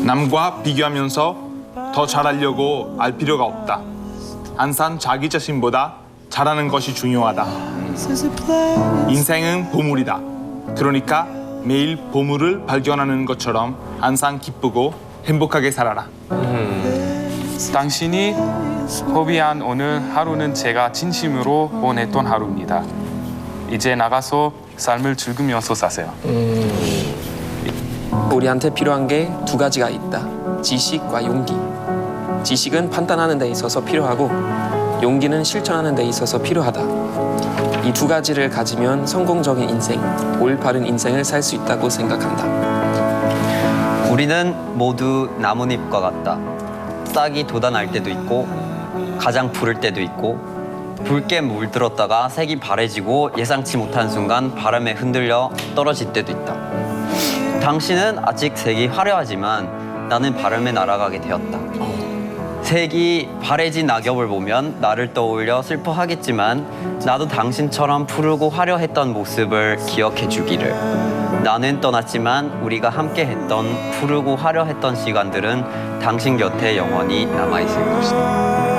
남과 비교하면서 더 잘하려고 알 필요가 없다. 항상 자기 자신보다 잘하는 것이 중요하다. 인생은 보물이다. 그러니까 매일 보물을 발견하는 것처럼 항상 기쁘고 행복하게 살아라. 당신이 허비한 오늘 하루는 제가 진심으로 원했던 하루입니다. 이제 나가서 삶을 즐기면서 사세요. 우리한테 필요한 게 두 가지가 있다. 지식과 용기. 지식은 판단하는 데 있어서 필요하고 용기는 실천하는 데 있어서 필요하다. 이 두 가지를 가지면 성공적인 인생, 올바른 인생을 살 수 있다고 생각한다. 우리는 모두 나뭇잎과 같다. 싹이 돋아날 때도 있고 가장 푸를 때도 있고 붉게 물들었다가 색이 바래지고 예상치 못한 순간 바람에 흔들려 떨어질 때도 있다. 당신은 아직 색이 화려하지만 나는 바람에 날아가게 되었다. 색이 바래진 낙엽을 보면 나를 떠올려 슬퍼하겠지만 나도 당신처럼 푸르고 화려했던 모습을 기억해 주기를. 나는 떠났지만 우리가 함께 했던 푸르고 화려했던 시간들은 당신 곁에 영원히 남아있을 것이다.